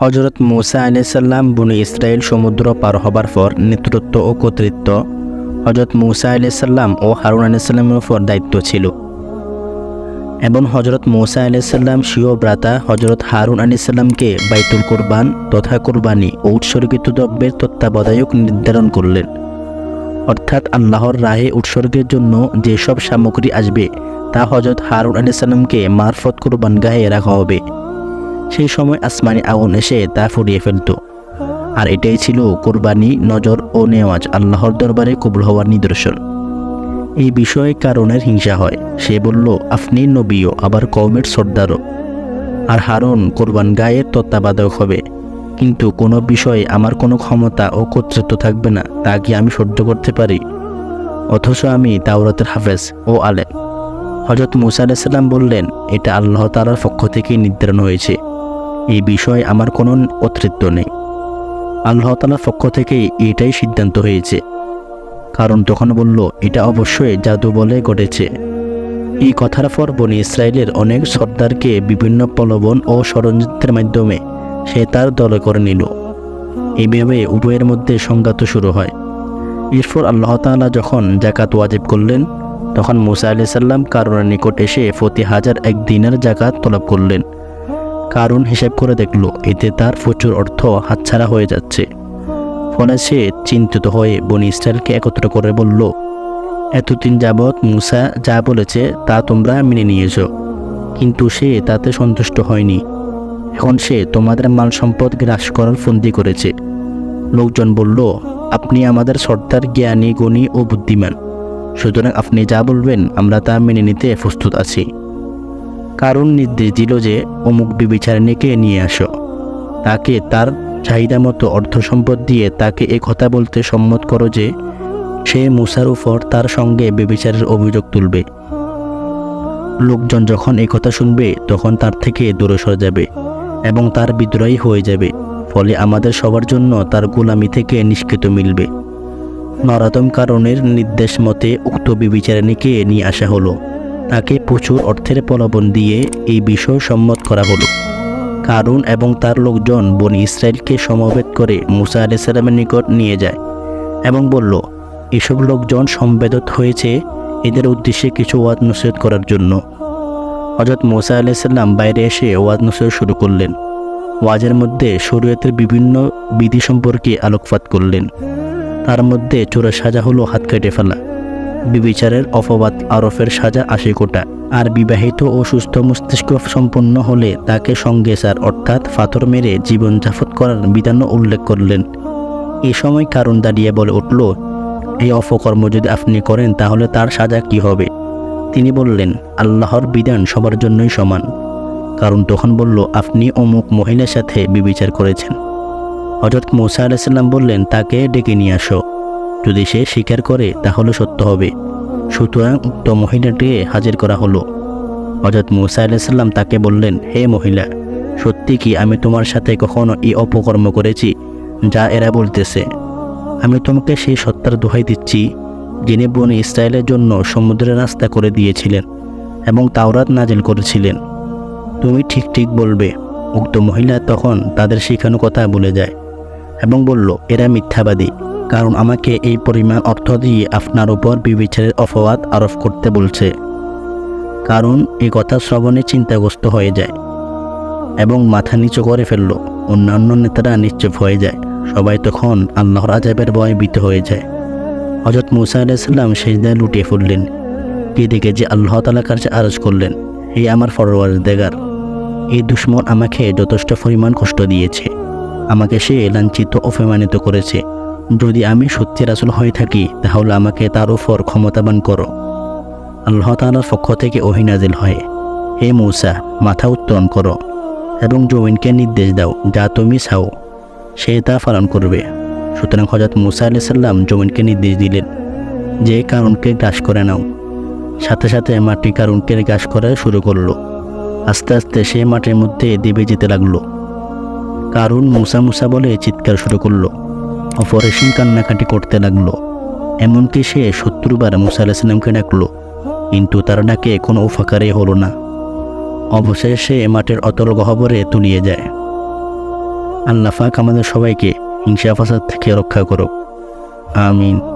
হজরত মুসা আলাইসাল্লাম বনু ইসরায়েল সমুদ্র পার হবার পর নেতৃত্ব ও কর্তৃত্ব হজরত মুসা আলাইসাল্লাম ও হারুন আলাইসাল্লামের উপর দায়িত্ব ছিল। এবং হজরত মৌসা আলাইসাল্লাম স্বীয় ব্রাতা হজরত হারুন আলাইসাল্লামকে বাইতুল কোরবান তথা কোরবানি ও উৎসর্গিত দ্রব্যের তত্ত্বাবধায়ক নির্ধারণ করলেন। অর্থাৎ আল্লাহর রাহে উৎসর্গের জন্য যেসব সামগ্রী আসবে, তা হজরত হারুন আলাইসাল্লামকে মারফত কোরবান গাহে রাখা হবে। সেই সময় আসমানি আগুন এসে তা ফুরিয়ে ফেলত। আর এটাই ছিল কোরবানি, নজর ও নেওয়াজ, আল্লাহর দরবারে কবুল হওয়ার নিদর্শন। এই বিষয়ে কারণের হিংসা হয়। সে বলল, আপনি নবীও, আবার কৌমের সর্দারও। আর হারুন কোরবান গায়ের তত্ত্বাবধায়ক হবে। কিন্তু কোনো বিষয়ে আমার কোনো ক্ষমতা ও কর্তৃত্ব থাকবে না, তা কি আমি সহ্য করতে পারি? অথচ আমি তাওরাতের হাফেজ ও আলেম। হজরত মুসা আলাইসাল্লাম বললেন, এটা আল্লাহ তালার পক্ষ থেকে নির্ধারণ হয়েছে। এই বিষয়ে আমার কোনো কর্তৃত্ব নেই। আল্লাহ তালার পক্ষ থেকেই এটাই সিদ্ধান্ত হয়েছে। কারণ তখন বলল, এটা অবশ্যই জাদু বলে ঘটেছে। এই কথার পর বনি ইসরায়েলের অনেক সর্দারকে বিভিন্ন প্রলোভন ও ষড়যন্ত্রের মাধ্যমে সে তার দলে করে নিল। এইভাবে উভয়ের মধ্যে সংঘাত শুরু হয়। এরপর আল্লাহ তাআলা যখন জাকাত ওয়াজিব করলেন, তখন মুসা আলি সাল্লাম কারুনের নিকট এসে প্রতি হাজার এক দিনের জাকাত তলব করলেন। কারণ হিসেব করে দেখল, এতে তার প্রচুর অর্থ হাতছাড়া হয়ে যাচ্ছে। ফলে সে চিন্তিত হয়ে বনি ইসরায়েলকে একত্র করে বলল, এতদিন যাবৎ মুসা যা বলেছে তা তোমরা মেনে নিয়েছ, কিন্তু সে তাতে সন্তুষ্ট হয়নি। এখন সে তোমাদের মাল সম্পদ গ্রাস করার ফন্দি করেছে। লোকজন বলল, আপনি আমাদের সর্দার জ্ঞানী, গুণী ও বুদ্ধিমান। সুতরাং আপনি যা বলবেন, আমরা তা মেনে নিতে প্রস্তুত আছি। কারণ নির্দেশ দিল যে অমুক বিবেচারিণীকে নিয়ে আসো। তাকে তার চাহিদা মতো অর্থ সম্পদ দিয়ে তাকে এ কথা বলতে সম্মত করো যে সে মুসার উপর তার সঙ্গে বেবিচারের অভিযোগ তুলবে। লোকজন যখন এই কথা শুনবে, তখন তার থেকে দূরে সরে যাবে এবং তার বিদ্রোহী হয়ে যাবে। ফলে আমাদের সবার জন্য তার গোলামি থেকে নিষ্কৃত মিলবে। নরাতম কারণের নির্দেশ মতে উক্ত বিবিচারিণীকে নিয়ে আসা হলো। তাকে প্রচুর অর্থের প্রলোভন দিয়ে এই বিষয় সম্মত করা হলো। কারুন এবং তার লোকজন বনি ইসরায়েলকে সমবেত করে মুসা আলাইসাল্লামের নিকট নিয়ে যায় এবং বলল, এসব লোকজন সম্বেদত হয়েছে এদের উদ্দেশ্যে কিছু ওয়াদ নসিহত করার জন্য। হজরত মোসা আলাইসাল্লাম বাইরে এসে ওয়াদ নসিহত শুরু করলেন। ওয়াজের মধ্যে শরীয়তের বিভিন্ন বিধি সম্পর্কে আলোকপাত করলেন। তার মধ্যে চোরা সাজা হলো হাত কেটে ফেলা। বিবিচারের অপবাদ আরফের সাজা আশি কোটা। আর বিবাহিত ও সুস্থ মস্তিষ্ক সম্পন্ন হলে তাকে সঙ্গে সার অর্থাৎ ফাথর মেরে জীবন জাফত করার বিধানও উল্লেখ করলেন। এ সময় কারণ দাঁড়িয়ে বলে উঠল, এই অপকর্ম যদি আপনি করেন, তাহলে তার সাজা কি হবে? তিনি বললেন, আল্লাহর বিধান সবার জন্যই সমান। কারণ তখন বলল, আপনি অমুক মহিলার সাথে বিবিচার করেছেন। হজরত মৌসা আলাইসাল্লাম বললেন, তাকে ডেকে নিয়ে আসো। যদি সে স্বীকার করে, তাহলে সত্য হবে। সুতরাং উক্ত মহিলাটিকে হাজির করা হলো। হজরত মুসা আলাইসাল্লাম তাকে বললেন, হে মহিলা, সত্যি কি আমি তোমার সাথে কখনো এই অপকর্ম করেছি, যা এরা বলতেছে? আমি তোমাকে সেই সত্তার দোহাই দিচ্ছি, যিনি বনে ইসরায়েলের জন্য সমুদ্রের রাস্তা করে দিয়েছিলেন এবং তাওরাত নাজিল করেছিলেন। তুমি ঠিক ঠিক বলবে। উক্ত মহিলা তখন তাদের শেখানো কথা বলে যায় এবং বলল, এরা মিথ্যাবাদী। কারণ আমাকে এই পরিমাণ অর্থ দিয়ে আপনার উপর বিবিচারের অপবাদ আরোপ করতে বলছে। কারণ এই কথা শ্রবণে চিন্তাগ্রস্ত হয়ে যায় এবং মাথা নিচু করে ফেলল। অন্যান্য নেতারা নিশ্চুপ হয়ে যায়। সবাই তখন আল্লাহর আজাবের ভয়ে ভীত হয়ে যায়। হজরত মুসা আলাইসাল্লাম সেজদায় লুটিয়ে পড়লেন। এদিকে যে আল্লাহ তালার কাছে আরজ করলেন এই আমার ফরওয়ার দেগার এই দুশ্মন আমাকে যথেষ্ট পরিমাণ কষ্ট দিয়েছে। আমাকে সে লাঞ্ছিত অপমানিত করেছে। যদি আমি সত্যি রাসুল হয়ে থাকি, তাহলে আমাকে তার উপর ক্ষমতাবান করো। আল্লাহ তালার পক্ষ থেকে ওহিনাজিল হয়। হে মৌসা, মাথা উত্তোলন করো এবং জমিনকে নির্দেশ দাও, যা তুমি চাও, সে তা পালন করবে। সুতরাং হজরত মুসা আলি সাল্লাম জমিনকে নির্দেশ দিলেন যে কারণকে গ্রাস করে নাও। সাথে সাথে মাটি কারণকে গ্রাস করা শুরু করল। আস্তে আস্তে সে মাটির মধ্যে দেবে যেতে লাগল। কারণ মুসা মুসা বলে চিৎকার শুরু করল। অপারেশন কান্নাকাটি করতে লাগল। এমনকি সে শত্রুবার মুসা আলাইসাল্লামকে ডাকলো, কিন্তু তার ডাকে কোনো উপকারই হলো না। অবশেষে মাঠের অতল গহবরে তুলিয়ে যায়। আল্লাফাক আমাদের সবাইকে হিংসা ফাসাদ থেকে রক্ষা করুক। আমিন।